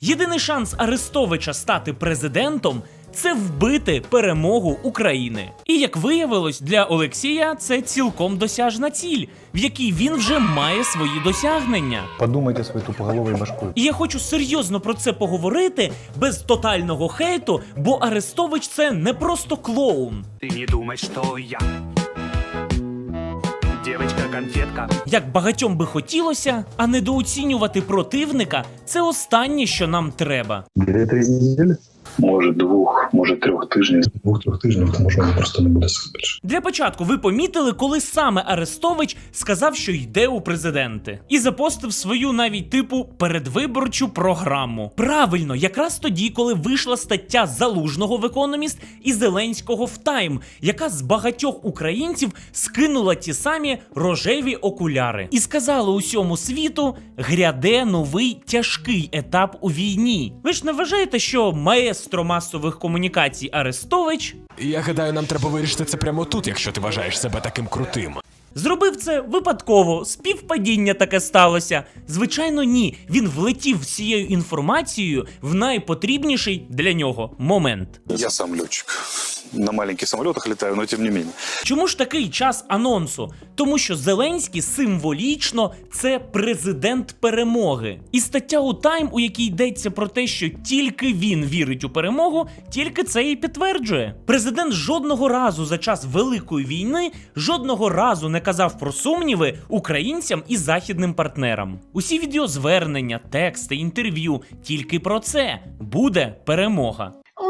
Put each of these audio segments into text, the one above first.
Єдиний шанс Арестовича стати президентом це вбити перемогу України. І як виявилось, для Олексія це цілком досяжна ціль, в якій він вже має свої досягнення. Подумайте своей тупоголовой башкой. І я хочу серйозно про це поговорити без тотального хейту, бо Арестович це не просто клоун. Ты не думай, что я Девочка-конфетка Як багатьом би хотілося, а недооцінювати противника це останнє, що нам треба. Дві-три? Може двох, може трьох тижнів. Двох-трьох тижнів, тому що воно просто не буде сил більше. Для початку ви помітили, коли саме Арестович сказав, що йде у президенти, і запостив свою навіть типу передвиборчу програму. Правильно, якраз тоді, коли вийшла стаття Залужного в Економіст і Зеленського в Тайм, яка з багатьох українців скинула ті самі рожеві окуляри, і сказала усьому світу: гряде новий тяжкий етап у війні. Ви ж не вважаєте, що маестро масових комунікацій Арестович Я гадаю, нам треба вирішити це прямо тут, якщо ти вважаєш себе таким крутим. Зробив це випадково, співпадіння таке сталося. Звичайно, ні. Він влетів всією інформацією в найпотрібніший для нього момент. Я сам летчик. На маленьких самолетах летаю, но тем не менее. Чому ж такий час анонсу? Тому що Зеленський символічно це президент перемоги. І стаття у Тайм, у якій йдеться про те, що тільки він вірить у перемогу, тільки це і підтверджує. Президент жодного разу за час великої війни жодного разу не казав про сумніви українцям і західним партнерам. Усі відеозвернення, тексти, інтерв'ю тільки про це буде перемога. Ура!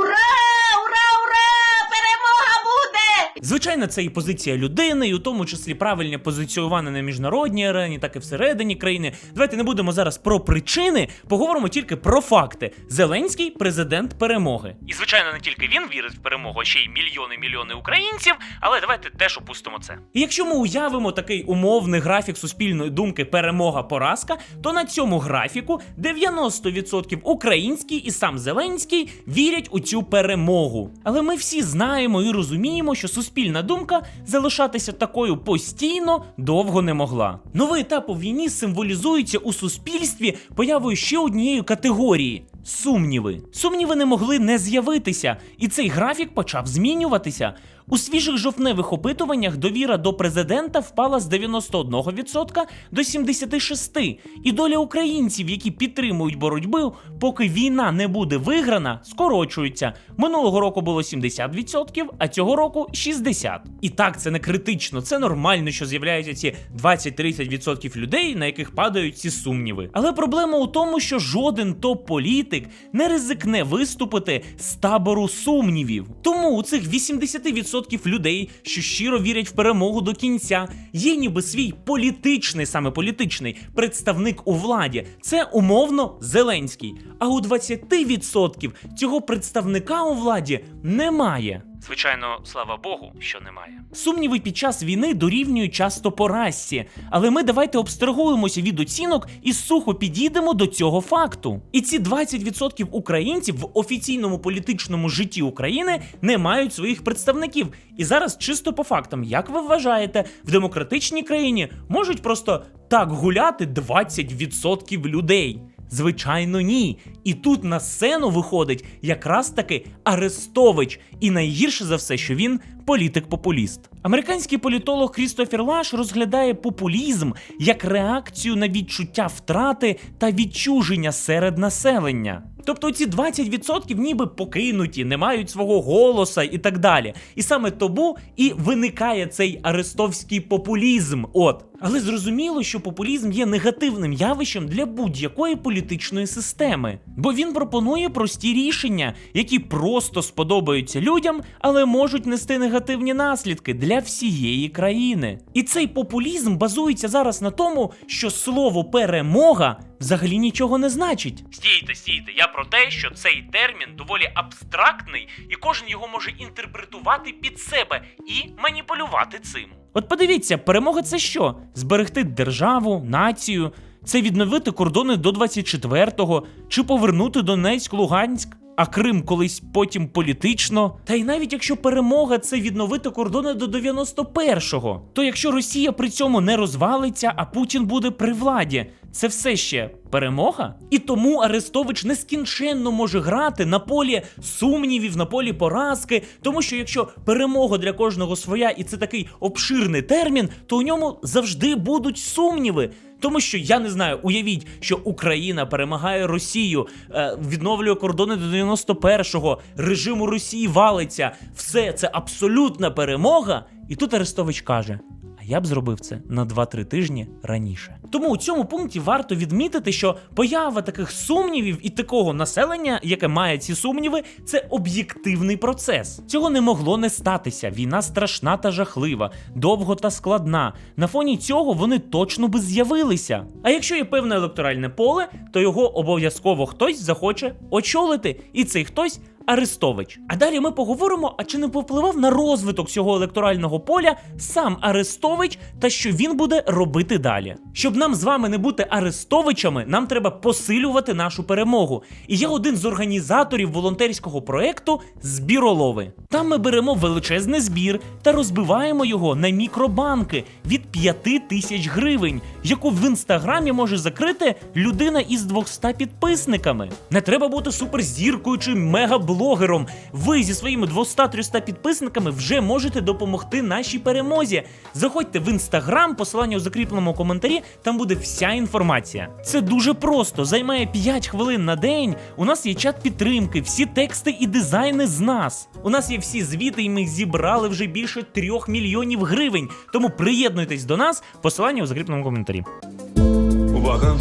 Ура! Ура! Перемога буде! Звичайно, це і позиція людини, і у тому числі правильне позиціювання на міжнародній арені, так і всередині країни. Давайте не будемо зараз про причини, поговоримо тільки про факти. Зеленський президент перемоги. І звичайно, не тільки він вірить в перемогу, а ще й мільйони мільйони українців. Але давайте теж опустимо це. І якщо ми уявимо такий умовний графік суспільної думки перемога-поразка, то на цьому графіку 90% українські і сам Зеленський вірять у цю перемогу. Але ми всі знаємо і розуміємо, що суспільна думка залишатися такою постійно довго не могла. Новий етап у війні символізується у суспільстві появою ще однієї категорії. Сумніви. Сумніви не могли не з'явитися, і цей графік почав змінюватися. У свіжих жовтневих опитуваннях довіра до президента впала з 91% до 76%. І доля українців, які підтримують боротьбу, поки війна не буде виграна, скорочується. Минулого року було 70%, а цього року 60%. І так, це не критично, це нормально, що з'являються ці 20-30% людей, на яких падають ці сумніви. Але проблема у тому, що жоден топ-політик не ризикне виступити з табору сумнівів. Тому у цих 80% людей, що щиро вірять в перемогу до кінця, є ніби свій політичний, саме політичний представник у владі. Це умовно Зеленський. А у 20% цього представника у владі немає. Звичайно, слава Богу, що немає. Сумніви під час війни дорівнюють часто поразці, але ми давайте обстрагуємося від оцінок і сухо підійдемо до цього факту. І ці 20% українців в офіційному політичному житті України не мають своїх представників. І зараз чисто по фактам, як ви вважаєте, в демократичній країні можуть просто так гуляти 20% людей? Звичайно, ні. І тут на сцену виходить якраз таки Арестович, і найгірше за все, що він політик-популіст. Американський політолог Крістофер Лаш розглядає популізм як реакцію на відчуття втрати та відчуження серед населення. Тобто ці 20% ніби покинуті, не мають свого голоса і так далі. І саме тому і виникає цей арестовський популізм. От. Але зрозуміло, що популізм є негативним явищем для будь-якої політичної системи, бо він пропонує прості рішення, які просто сподобаються людям, але можуть нести негативні наслідки для всієї країни. І цей популізм базується зараз на тому, що слово перемога взагалі нічого не значить. Стійте, стійте, я про те, що цей термін доволі абстрактний, і кожен його може інтерпретувати під себе і маніпулювати цим. От подивіться, перемога це що? Зберегти державу, націю, це відновити кордони до 24-го, чи повернути Донецьк, Луганськ. А Крим колись потім політично. Та й навіть якщо перемога це відновити кордони до 91-го, то якщо Росія при цьому не розвалиться, а Путін буде при владі, це все ще перемога? І тому Арестович нескінченно може грати на полі сумнівів, на полі поразки, тому що якщо перемога для кожного своя, і це такий обширний термін, то у ньому завжди будуть сумніви. Тому що я не знаю, уявіть, що Україна перемагає Росію, е, відновлює кордони до 91-го, режиму Росії валиться. Все це абсолютна перемога. І тут Арестович каже: я б зробив це на 2-3 тижні раніше. Тому у цьому пункті варто відмітити, що поява таких сумнівів і такого населення, яке має ці сумніви, це об'єктивний процес. Цього не могло не статися. Війна страшна та жахлива, довго та складна. На фоні цього вони точно би з'явилися. А якщо є певне електоральне поле, то його обов'язково хтось захоче очолити, і цей хтось. Арестович. А далі ми поговоримо, а чи не повпливав на розвиток цього електорального поля сам Арестович та що він буде робити далі. Щоб нам з вами не бути Арестовичами, нам треба посилювати нашу перемогу. І я один з організаторів волонтерського проекту Збіролови. Там ми беремо величезний збір та розбиваємо його на мікробанки від 5 тисяч гривень, яку в інстаграмі може закрити людина із 200 підписниками. Не треба бути суперзіркою чи мегаблогером. Ви зі своїми 200-300 підписниками вже можете допомогти нашій перемозі. Заходьте в інстаграм, посилання у закріпленому коментарі, там буде вся інформація. Це дуже просто, займає 5 хвилин на день. У нас є чат підтримки, всі тексти і дизайни з нас. У нас є всі звіти, і ми зібрали вже більше 3 мільйонів гривень. Тому приєднуйтесь до нас, посилання у закріпленому коментарі. Увага!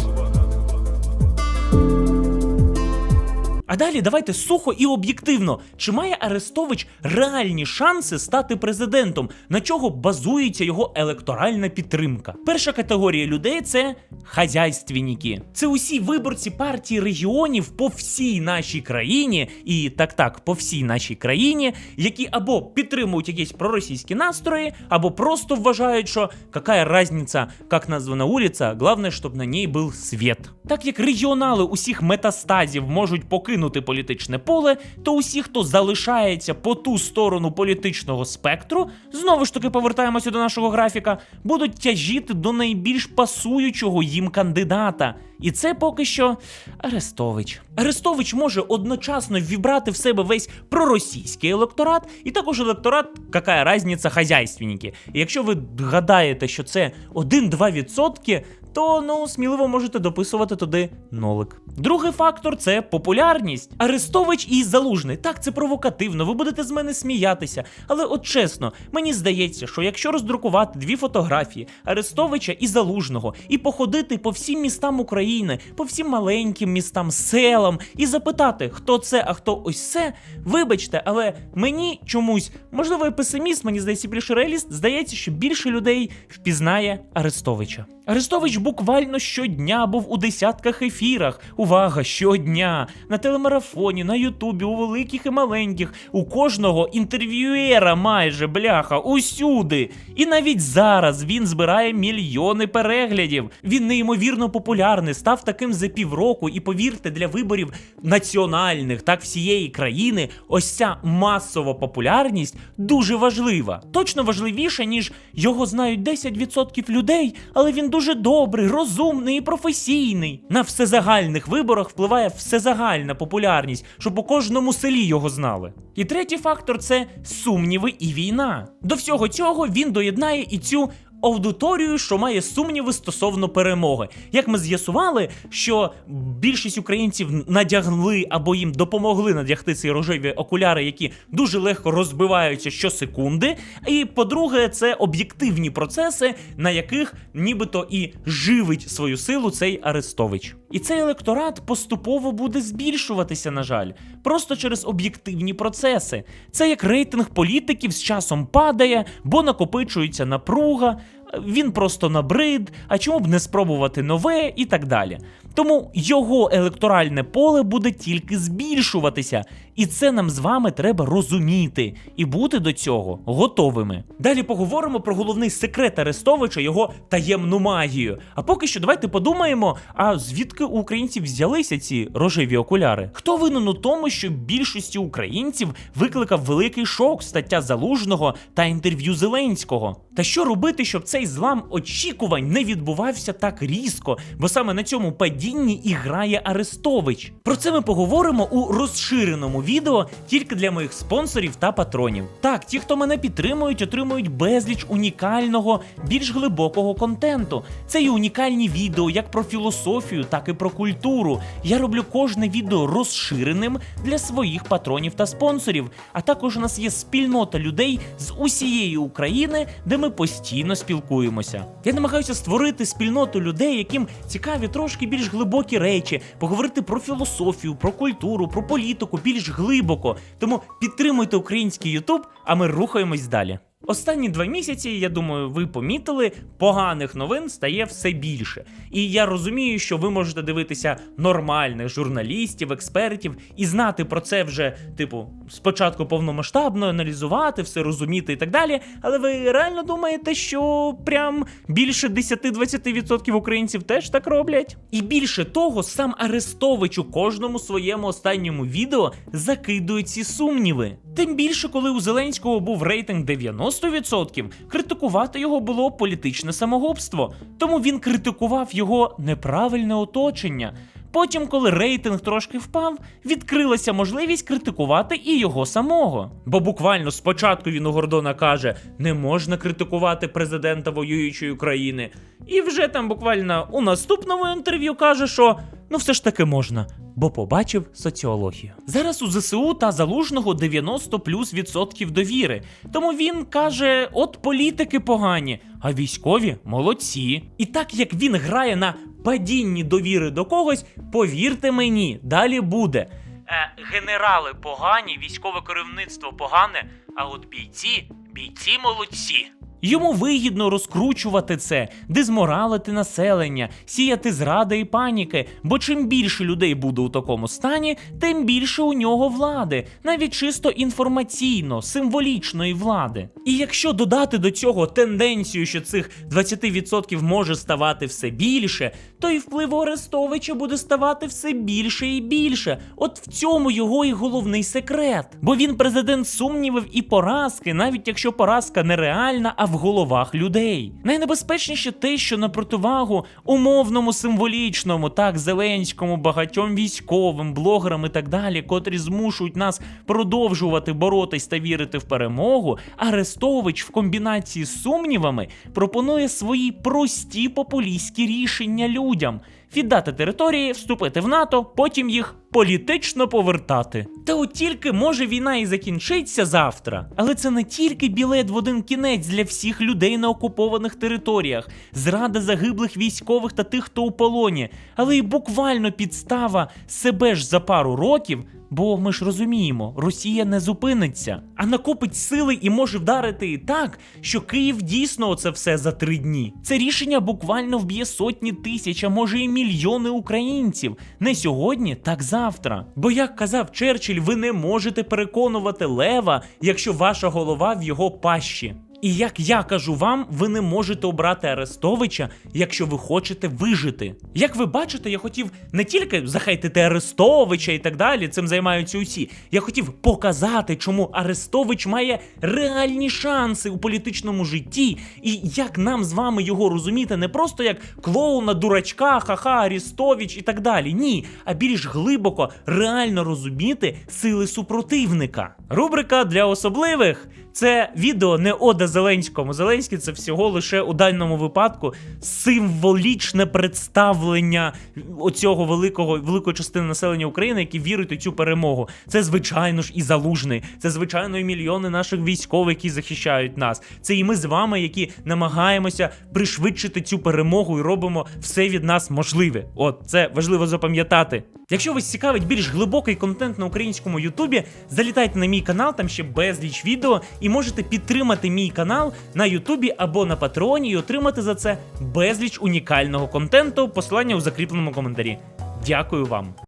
А далі давайте сухо і об'єктивно. Чи має Арестович реальні шанси стати президентом, на чого базується його електоральна підтримка? Перша категорія людей це хазяйственники. Це усі виборці партії регіонів по всій нашій країні, і так так, по всій нашій країні, які або підтримують якісь проросійські настрої, або просто вважають, що какая разниця, як названа вулиця, головне, щоб на ній був світ. Так як регіонали усіх метастазів можуть покинути політичне поле, то усі, хто залишається по ту сторону політичного спектру, знову ж таки повертаємося до нашого графіка, будуть тяжіти до найбільш пасуючого їм кандидата. І це поки що Арестович. Арестович може одночасно вібрати в себе весь проросійський електорат, і також електорат, яка разниця хазяйственники. І якщо ви гадаєте, що це 1-2%, то ну сміливо можете дописувати туди нолик. Другий фактор це популярність. Арестович і Залужний. Так, це провокативно, ви будете з мене сміятися. Але от чесно, мені здається, що якщо роздрукувати дві фотографії Арестовича і Залужного, і походити по всім містам України, по всім маленьким містам, селам, і запитати, хто це, а хто ось це, вибачте, але мені чомусь, можливо, я песиміст, мені здається, більше реаліст, здається, що більше людей впізнає Арестовича. Арестович буквально щодня був у десятках ефірах. Увага, щодня на телемарафоні, на Ютубі, у великих і маленьких, у кожного інтерв'юера майже бляха, усюди. І навіть зараз він збирає мільйони переглядів. Він неймовірно популярний, став таким за півроку. І повірте, для виборів національних, так всієї країни, ось ця масова популярність дуже важлива. Точно важливіше, ніж його знають 10% людей, але він дуже добрий, розумний і професійний. На всезагальних виборах впливає всезагальна популярність, щоб у кожному селі його знали. І третій фактор це сумніви і війна. До всього цього він доєднає і цю. Аудиторію, що має сумніви стосовно перемоги. Як ми з'ясували, що більшість українців надягли або їм допомогли надягти ці рожеві окуляри, які дуже легко розбиваються щосекунди. І по-друге, це об'єктивні процеси, на яких нібито і живить свою силу цей Арестович. І цей електорат поступово буде збільшуватися, на жаль, просто через об'єктивні процеси. Це як рейтинг політиків з часом падає, бо накопичується напруга. Він просто набрид, а чому б не спробувати нове і так далі. Тому його електоральне поле буде тільки збільшуватися. І це нам з вами треба розуміти і бути до цього готовими. Далі поговоримо про головний секрет Арестовича, його таємну магію. А поки що давайте подумаємо, а звідки у українців взялися ці рожеві окуляри? Хто винен у тому, що більшості українців викликав великий шок стаття Залужного та інтерв'ю Зеленського? Та що робити, щоб цей злам очікувань не відбувався так різко, бо саме на цьому падінні і грає Арестович? Про це ми поговоримо у розширеному відео тільки для моїх спонсорів та патронів. Так, ті, хто мене підтримують, отримують безліч унікального, більш глибокого контенту. Це і унікальні відео як про філософію, так і про культуру. Я роблю кожне відео розширеним для своїх патронів та спонсорів. А також у нас є спільнота людей з усієї України, де ми постійно спілкуємося. Я намагаюся створити спільноту людей, яким цікаві трошки більш глибокі речі, поговорити про філософію, про культуру, про політику більш глибоко. Тому підтримуйте український Ютуб, а ми рухаємось далі. Останні два місяці, я думаю, ви помітили, поганих новин стає все більше. І я розумію, що ви можете дивитися нормальних журналістів, експертів і знати про це вже, типу, спочатку повномасштабно аналізувати, все розуміти і так далі. Але ви реально думаєте, що прям більше 10-20% українців теж так роблять? І більше того, сам Арестович у кожному своєму останньому відео закидує ці сумніви. Тим більше, коли у Зеленського був рейтинг 90%, критикувати його було політичне самогубство. Тому він критикував його неправильне оточення. Потім, коли рейтинг трошки впав, відкрилася можливість критикувати і його самого. Бо буквально спочатку він у Гордона каже: не можна критикувати президента воюючої країни. І вже там буквально у наступному інтерв'ю каже, що ну все ж таки можна, бо побачив соціологію. Зараз у ЗСУ та залужного 90 плюс відсотків довіри. Тому він каже: от політики погані, а військові молодці. І так як він грає на падінні довіри до когось, повірте мені, далі буде. Е, генерали погані, військове керівництво погане, а от бійці, бійці молодці. Йому вигідно розкручувати це, дезморалити населення, сіяти зради і паніки. Бо чим більше людей буде у такому стані, тим більше у нього влади, навіть чисто інформаційно, символічної влади. І якщо додати до цього тенденцію, що цих 20% може ставати все більше, то і вплив Арестовича буде ставати все більше і більше. От в цьому його і головний секрет. Бо він президент сумнівів і поразки, навіть якщо поразка не реальна, а в головах людей. Найнебезпечніше те, що на противагу умовному символічному, так Зеленському, багатьом військовим, блогерам і так далі, котрі змушують нас продовжувати боротись та вірити в перемогу. Арестович в комбінації з сумнівами пропонує свої прості популістські рішення людям. Віддати території, вступити в НАТО, потім їх політично повертати. Та от тільки може війна і закінчиться завтра. Але це не тільки білет в один кінець для всіх людей на окупованих територіях, зрада загиблих військових та тих, хто у полоні, але й буквально підстава себе ж за пару років. Бо ми ж розуміємо, Росія не зупиниться, а накопить сили і може вдарити так, що Київ дійсно оце все за три дні. Це рішення буквально вб'є сотні тисяч, а може і мільйони українців. Не сьогодні, так завтра. Bо як казав Черчилль, ви не можете переконувати лева, якщо ваша голова в його пащі. І як я кажу вам, ви не можете обрати Арестовича, якщо ви хочете вижити. Як ви бачите, я хотів не тільки захейтити Арестовича і так далі, цим займаються усі. Я хотів показати, чому Арестович має реальні шанси у політичному житті, і як нам з вами його розуміти не просто як клоуна, дурачка, ха-ха, Арестович і так далі. Ні, а більш глибоко реально розуміти сили супротивника. Рубрика для особливих. Це відео не ода Зеленському. Зеленський це всього лише у даному випадку символічне представлення оцього великого великої частини населення України, які вірять у цю перемогу. Це звичайно ж і залужний, це звичайно і мільйони наших військових, які захищають нас. Це і ми з вами, які намагаємося пришвидшити цю перемогу і робимо все від нас можливе. От це важливо запам'ятати. Якщо вас цікавить більш глибокий контент на українському Ютубі, залітайте на мій канал, там ще безліч відео, і можете підтримати мій канал. Канал на Ютубі або на Патреоні і отримати за це безліч унікального контенту. Посилання у закріпленому коментарі. Дякую вам.